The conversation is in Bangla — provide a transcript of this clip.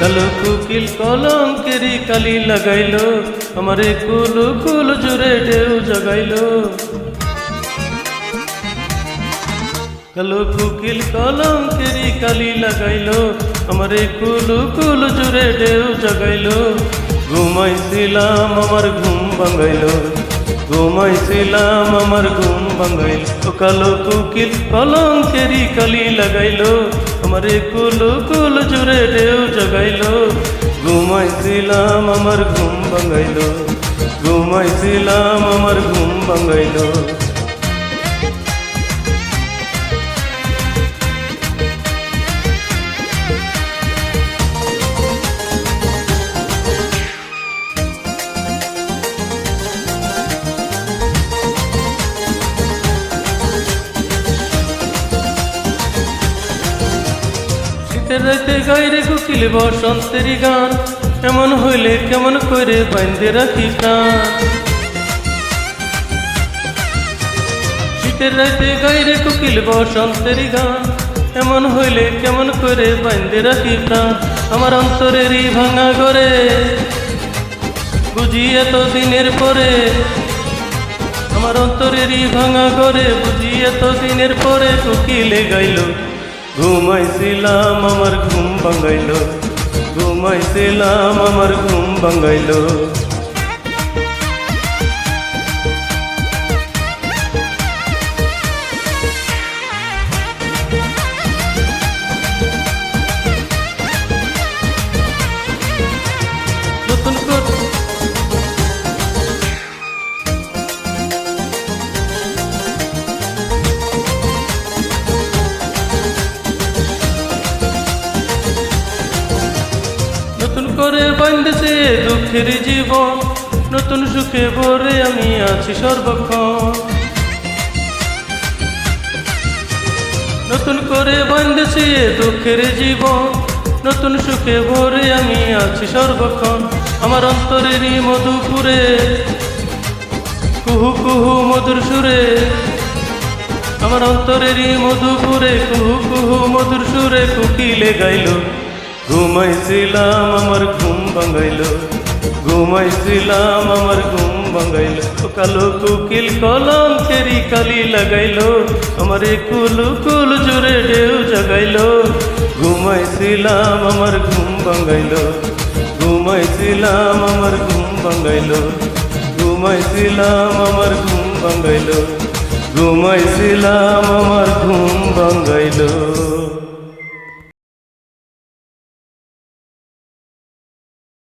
কালো কুকিল কলঙ্কেরি কালি লাগাইলো আমারে কুল কুল জুড়ে ঢেউ জগাইলো কালো কুকিল কলঙ্কেরি কালি লাগাইলো আমারে কুল কুল জুড়ে ঢেউ জগাইলো ঘুমাইছিলাম আমার ঘুম ভাঙাইলো ঘুমাইছিলাম আমার ঘুম ভাঙাইল কালো কুকিল কলঙ্কেরি কালি লাগাইলো আমারে কুল কুল জুড়ে ঢেউ জগাইল ঘুমাইছিলাম আমার ঘুম ভাঙাইল ঘুমাইছিলাম আমার ঘুম ভাঙাইলো শীতের রাতে গাইরে কুকিল বসন্তেরই গান। এমন হইলে কেমন করে বাইন্দে রাখি প্রাণ। শীতের রাতে গাইরে কুকিল বসন্তেরই গান। এমন হইলে কেমন করে বাইন্দে রাখি প্রাণ। আমার অন্তরেরই ভাঙা করে বুঝি এত দিনের পরে। আমার অন্তরেরই ভাঙা করে বুঝি এত দিনের পরে কুকিলে গাইলো। ঘুমাইছিলাম আমার ঘুম ভাঙাইল। ঘুমাইছিলাম আমার ঘুম ভাঙাইল। করে বান্ধেছে দুঃখের জীবন, নতুন সুখে ভরে আমি আছি সর্বক্ষণ। নতুন করে বান্ধেছে দুঃখের জীবন, নতুন সুখে ভরে আমি আছি সর্বক্ষণ। আমার অন্তরেরই মধুপুরে, কুহু কুহু মধুর সুরে। আমার অন্তরেরই মধুপুরে, কুহু কুহু মধুর সুরে, কুকিলে গাইলো ঘুমাইছিলাম আমার ঘুম ভাঙাইল, ঘুমাইছিলাম আমার ঘুম ভাঙাইল। কালো কুকিল কলম কেরি কালি লাগাইল, আমার কুল কুল জুড়ে ঢেউ জাগাইল। ঘুমাইছিলাম আমার ঘুম ভাঙাইল, ঘুমাইছিলাম আমার ঘুম ভাঙাইল। ঘুমাইছিলাম আমার ঘুম ভাঙাইল, ঘুমাইছিলাম আমার ঘুম ভাঙাইল।